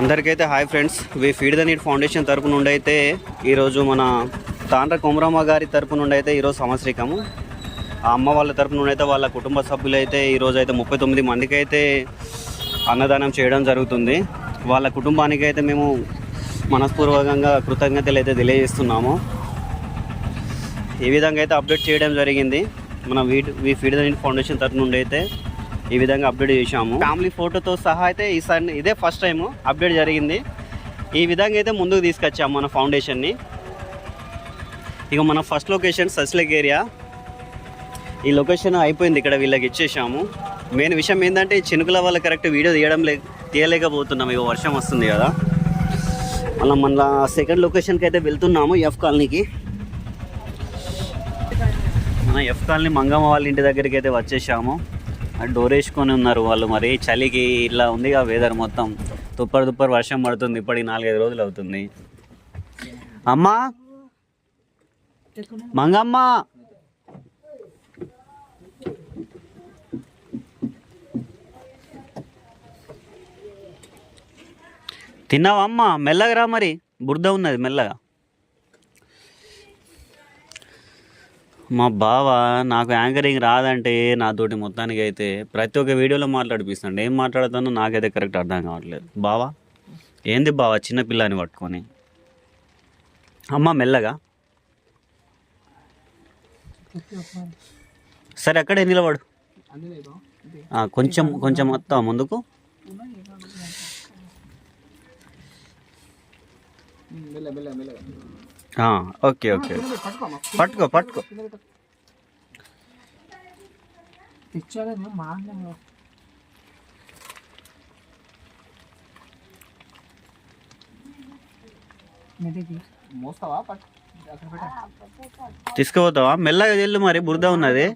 అందరికైతే hi friends. We feed the neat foundation తరపు నుండి అయితే ఈరోజు మన తాండ్ర కొమరమ్మ గారి తరపు నుండి అయితే ఈరోజు సంవత్సరికము. ఆ అమ్మ వాళ్ళ తరపు నుండి అయితే వాళ్ళ కుటుంబ సభ్యులు అయితే ఈరోజు అయితే ముప్పై తొమ్మిది మందికి అయితే అన్నదానం చేయడం జరుగుతుంది. వాళ్ళ కుటుంబానికి అయితే మేము మనస్పూర్వకంగా కృతజ్ఞతలు అయితే తెలియజేస్తున్నాము. ఈ విధంగా అయితే అప్డేట్ చేయడం జరిగింది. మన we we feed the neat foundation తరపు నుండి అయితే ఈ విధంగా అప్డేట్ చేశాము. ఫ్యామిలీ ఫోటోతో సహా అయితే ఈసారి ఇదే ఫస్ట్ టైము అప్డేట్ జరిగింది. ఈ విధంగా అయితే ముందుకు తీసుకొచ్చాము మన ఫౌండేషన్ని ఇక మన ఫస్ట్ లొకేషన్ సస్లెక్ ఏరియా ఈ లొకేషన్ అయిపోయింది ఇక్కడ వీళ్ళకి ఇచ్చేసాము మెయిన్ విషయం ఏంటంటే చినుకుల వల్ల కరెక్ట్ వీడియో తీయడం లే తీయలేకపోతున్నాం ఇక వర్షం వస్తుంది కదా. మళ్ళీ మన సెకండ్ లొకేషన్కి అయితే వెళ్తున్నాము ఎఫ్ కాలనీకి. మన ఎఫ్ కాలనీ మంగమ్మ వాళ్ళ ఇంటి దగ్గరికి అయితే వచ్చేసాము డోర్ వేసుకొని ఉన్నారు వాళ్ళు. మరి చలికి ఇలా ఉంది ఆ వెదర్ మొత్తం. తుప్పర్ తుప్పర్ వర్షం పడుతుంది. ఇప్పటికి నాలుగైదు రోజులు అవుతుంది. అమ్మా! మంగమ్మ! తిన్నావా అమ్మ? మెల్లగా రా మరి. బురద ఉన్నది మెల్లగా. మా బావ నాకు యాంకరింగ్ రాదంటే నాతోటి మొత్తానికి అయితే ప్రతి ఒక్క వీడియోలో మాట్లాడిపిస్తాడు. ఏం మాట్లాడతానో నాకైతే కరెక్ట్ అర్థం కావట్లేదు. బావా ఏంది బావా చిన్న పిల్లని పట్టుకొని? అమ్మ మెల్లగా. సరే అక్కడే నిలబడు. కొంచెం కొంచెం వస్తావు ముందుకు. ఆ, ఓకే ఓకే. పట్టుకో పట్టుకో. తీసుకుపోతావా? మెల్లగా వెళ్ళు మరి బురద ఉన్నది.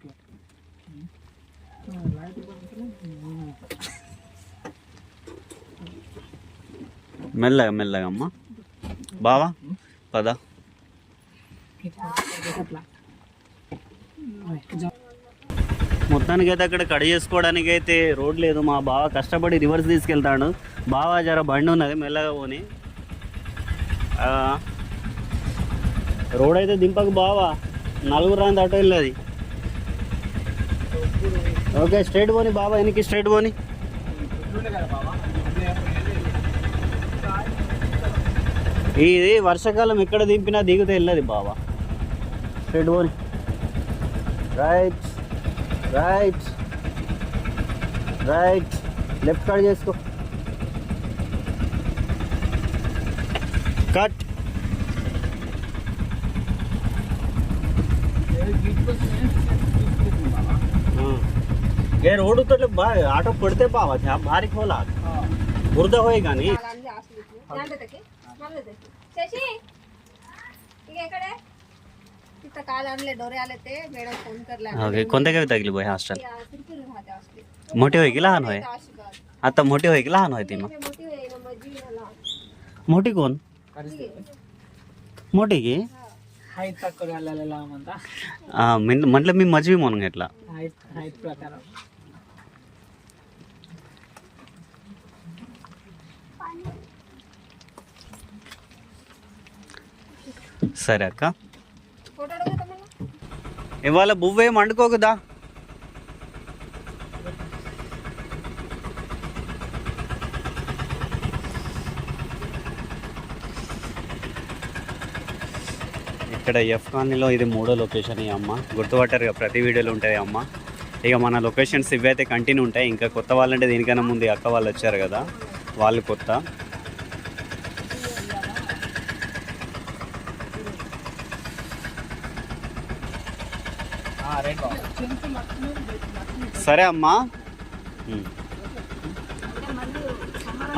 మెల్లగా మెల్లగా అమ్మ. బావా పదా. మొత్తానికి అయితే అక్కడ కడ చేసుకోవడానికి అయితే రోడ్ లేదు. మా బావ కష్టపడి రివర్స్ తీసుకెళ్తాడు. బావా జర బండి ఉన్నది మెల్లగా పోని. రోడ్ అయితే దింపకు బావా. నలుగురు రాని అటు వెళ్ళదు. ఓకే స్ట్రైట్ పోని బాబా వెనక్కి స్ట్రైట్ పోని. ఇది వర్షాకాలం ఎక్కడ దింపినా దిగితే వెళ్ళదు బాబా straight one right right right left कर दिया इसको cut हे रोड उतरले आटो पडते पावा त्या बारीक बुर्द होय का नाही तिथं काल कोणत्या गावी लागली बाई हॉस्टेल? मोठे आज होय की लहान होय? आशिकात. आता मोठी होय की लहान होय ती मग? मोठी कोण? मोठी की? मी म्हटलं मी मजवी म्हणून घेतला. हाईट हाईट का? ఇవాళ బువ్వేం వండుకోకదా ఇక్కడ ఎఫ్ కాలనీలో ఇది మూడో లొకేషన్ ఈ అమ్మ. గుర్తుపట్టారు ప్రతి వీడియోలో ఉంటాయి అమ్మ. ఇక మన లొకేషన్స్ ఇవైతే కంటిన్యూ ఉంటాయి. ఇంకా కొత్త వాళ్ళంటే దీనికన్నా ముందు అక్క వాళ్ళు వచ్చారు కదా. వాళ్ళు కొత్త. సరే అమ్మా.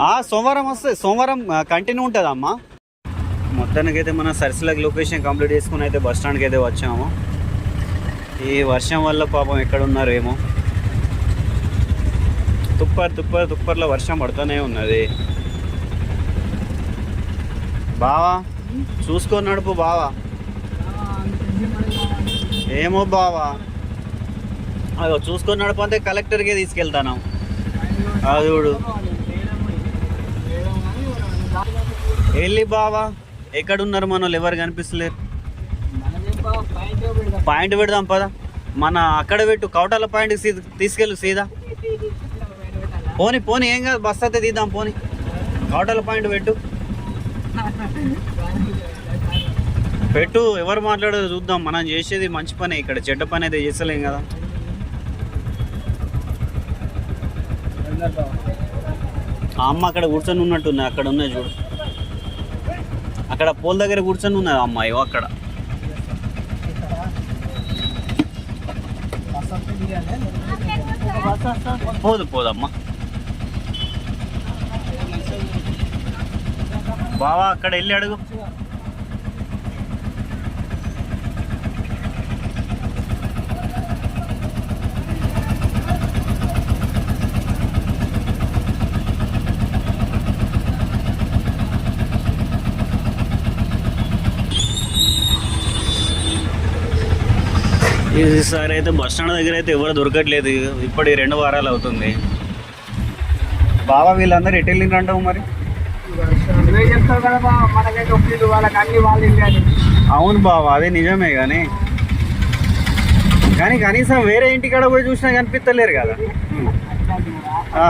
ఆ, సోమవారం వస్తే సోమవారం కంటిన్యూ ఉంటుంది అమ్మా? మొత్తానికి అయితే మన సరిసిలకు లొకేషన్ కంప్లీట్ చేసుకుని అయితే బస్ స్టాండ్కి అయితే వచ్చాము. ఈ వర్షం వల్ల పాపం ఎక్కడ ఉన్నారు ఏమో. తుప్పర్ తుప్పర్ తుప్పర్లో వర్షం పడుతూనే ఉన్నది. బావా చూసుకొని నడుపు బావా. ఏమో బావా. అదో చూసుకొని నడపంతే కలెక్టర్కే తీసుకెళ్తాను. అది చూడు. వెళ్ళి బావా ఎక్కడున్నారు మన వాళ్ళు? ఎవరు కనిపిస్తలేరు? పాయింట్ పెడదాం పదా. మన అక్కడ పెట్టు కౌటాల పాయింట్ తీసుకెళ్ళు సీదా. పోని పోని ఏం కాదు బస్ అయితే తీద్దాం పోని. కౌటాల పాయింట్ పెట్టు. పెట్టు ఎవరు మాట్లాడదు చూద్దాం. మనం చేసేది మంచి పని ఇక్కడ చెడ్డ పని అయితే చేస్తలేం కదా. ఆ అమ్మ అక్కడ కూర్చొని ఉన్నట్టుంది అక్కడ ఉన్నాయి చూడు. అక్కడ పోల్ దగ్గర కూర్చొని ఉన్నది అమ్మాయి అక్కడ. పోదు పోదమ్మా. బావా అక్కడ వెళ్ళి అడుగు. ఈసారి అయితే బస్ స్టాండ్ దగ్గర అయితే ఎవరు దొరకట్లేదు. ఇప్పటి రెండు వారాలు అవుతుంది. బావా వీళ్ళందరూ ఎటు వెళ్ళిండ్రంటావు మరి? కదా వాళ్ళు అవును బావా అదే నిజమే కానీ కానీ కనీసం వేరే ఇంటికాడ పోయి చూసినా కనిపిస్తలేరు కదా ఆ.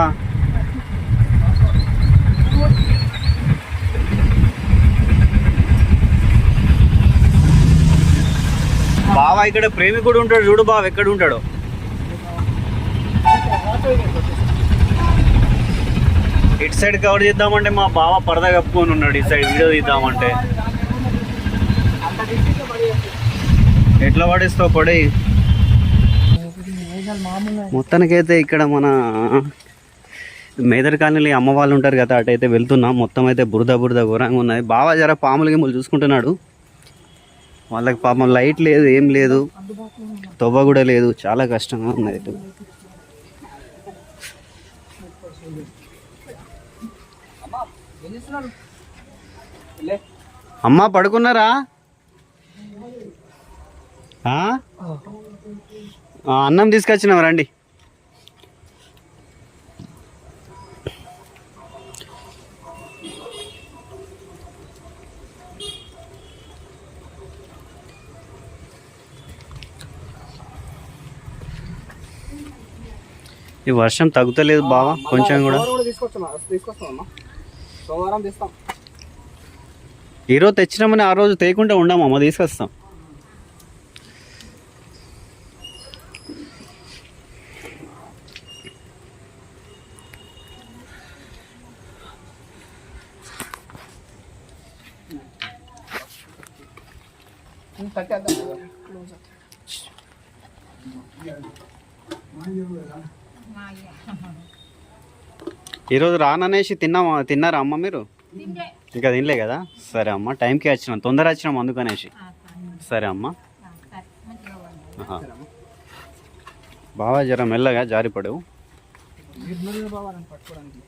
బావా ఇక్కడ ప్రేమికుడు ఉంటాడు చూడు బావ ఎక్కడ ఉంటాడు. ఇటు సైడ్ కవర్ చేద్దామంటే మా బావ పరదా కప్పుకొని ఉన్నాడు ఇటు సైడ్ వీడియో తీద్దామంటే. పడి ఎట్లా పడేస్తావు పడే మొత్తానికైతే ఇక్కడ మన మేదర్ కాలనీ అమ్మ వాళ్ళు ఉంటారు కదా అటైతే వెళ్తున్నాం. మొత్తం అయితే బురద బురద ఘోరంగా ఉన్నది బాగా జర పాములు గిమ్మలు చూసుకుంటున్నాడు. వాళ్ళకి పాపం లైట్ లేదు ఏం లేదు. తొవ్వ కూడా లేదు చాలా కష్టంగా ఉన్నది. అమ్మ పడుకున్నారా? అన్నం తీసుకొచ్చినాం రండి. ఈ వర్షం తగ్గుతలేదు బావా కొంచెం కూడా. ఈరోజు తెచ్చినామని ఆ రోజు తేకుండా ఉండమమ్మ తీసుకొస్తాం. కట్టేద్దాం. ఈరోజు రాననేసి తిన్నామా? తిన్నారా అమ్మ మీరు? ఇంకా తినలే కదా? సరే అమ్మ టైంకి వచ్చినాం. తొందర వచ్చినాం అందుకనేసి. సరే అమ్మ. జర మెల్లగా బాబా వేలు పట్టుకోలేదు.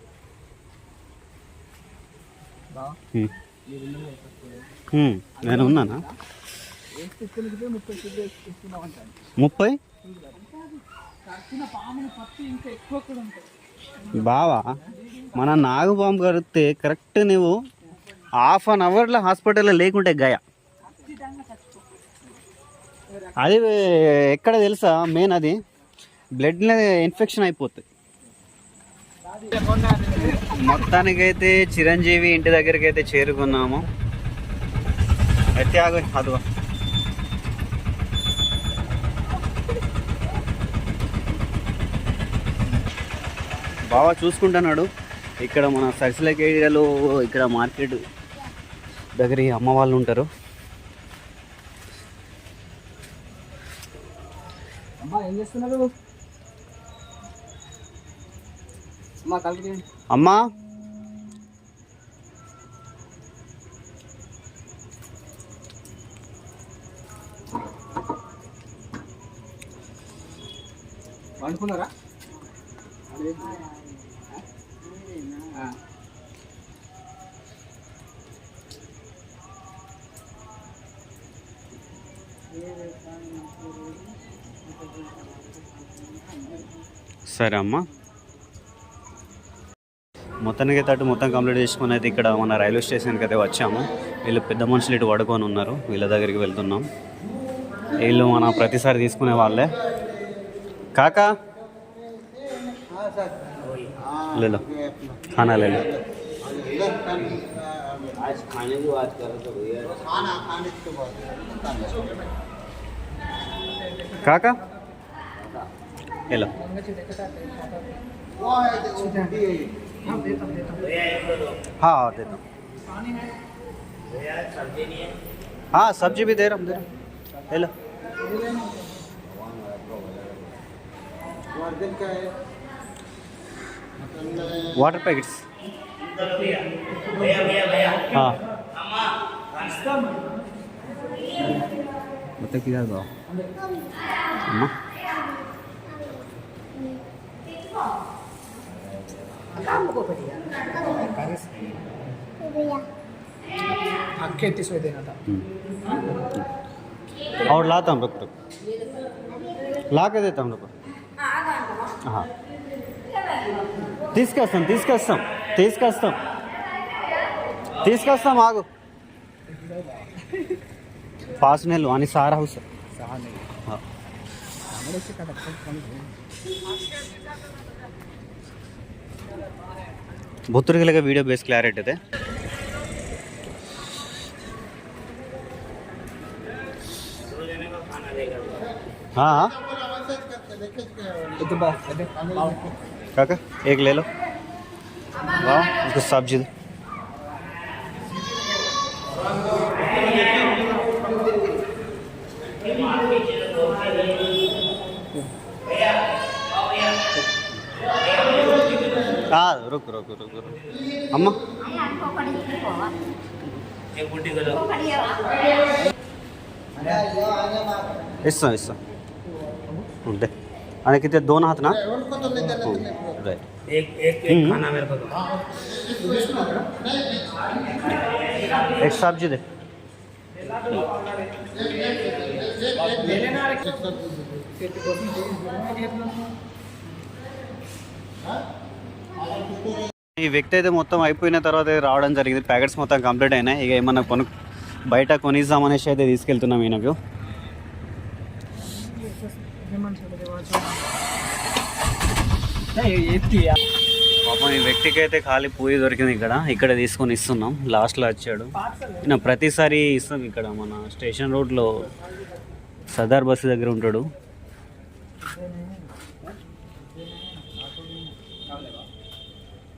హ్మ్. నేను ఉన్నానా? ముప్పై? ఇంకా ఎక్కువ కూడా బావా మన నాగుబాంబు కడితే కరెక్ట్ నువ్వు హాఫ్ అన్ అవర్లో హాస్పిటల్లో లేకుంటే గయ. అది ఎక్కడ తెలుసా మెయిన్ అది. బ్లడ్ ఇన్ఫెక్షన్ అయిపోతుంది మొత్తానికైతే చిరంజీవి ఇంటి దగ్గరికి అయితే చేరుకున్నాము. అయితే ఆగు అదిగో. బాగా చూసుకుంటున్నాడు. ఇక్కడ మన సరిసిలక ఏరియాలో ఇక్కడ మార్కెట్ దగ్గర అమ్మ వాళ్ళు ఉంటారు. అమ్మా ఏం చేస్తున్నారు అమ్మా తలుపు తీయండి అమ్మా వండుకున్నారా ఆ. సరే అమ్మా మొత్తానికి తట్టు మొత్తం కంప్లీట్ చేసుకుని అయితే ఇక్కడ మన రైల్వే స్టేషన్కి అయితే వచ్చాము వీళ్ళు పెద్ద మనుషులు ఇటు పడుకొని ఉన్నారు వీళ్ళ దగ్గరికి వెళ్తున్నాం వీళ్ళు మన ప్రతిసారి తీసుకునే వాళ్ళే కాకా లేలో ఖానా లేలో కాకా ఎలా हाँ देता हूँ, देता हूँ। हाँ हाँ देता हूँ पानी है। हाँ सब्ज़ी भी दे रहा हूँ, दे रहा हूँ। लो वाटर पैकेट्स हाँ। मत और लाता हम लोग तो ला के देता हम लोग हाँ तीस कस्तम तीस कस्तम तीस कस्तम तीस कस्तम आगो पास में लुहानी सहारा हाउस हाँ ಭೂತರಿಗಳಿಗೆ ವೀಡಿಯೋ ಬೇಸ್ ಕ್ಲಾರಿಟಿ ಇದೆ ಹಾಂ ಕಾಕ ಈಗ ಲೇಲೋ ಸಬ್ಜಿದು હા રોક રોક રોક રોક અમ્મા इस्सा दे अरे कितने दोन हाथ ना राइट एक एक खाना मेरे को एक सब्ज़ी दे ఈ వ్యక్తి అయితే మొత్తం అయిపోయిన తర్వాత రావడం జరిగింది. ప్యాకెట్స్ మొత్తం కంప్లీట్ అయినాయి. ఇక ఏమన్నా కొను బయట కొనిద్దామనేసి అయితే తీసుకెళ్తున్నాం ఈయనకు. పాపం ఈ వ్యక్తికి అయితే ఖాళీ పూరి దొరికింది ఇక్కడ. ఇక్కడ తీసుకొని ఇస్తున్నాం. లాస్ట్లో వచ్చాడు. ఈయన ప్రతిసారి ఇస్తాం ఇక్కడ మన స్టేషన్ రోడ్లో. సర్దార్ బస్సు దగ్గర ఉంటాడు.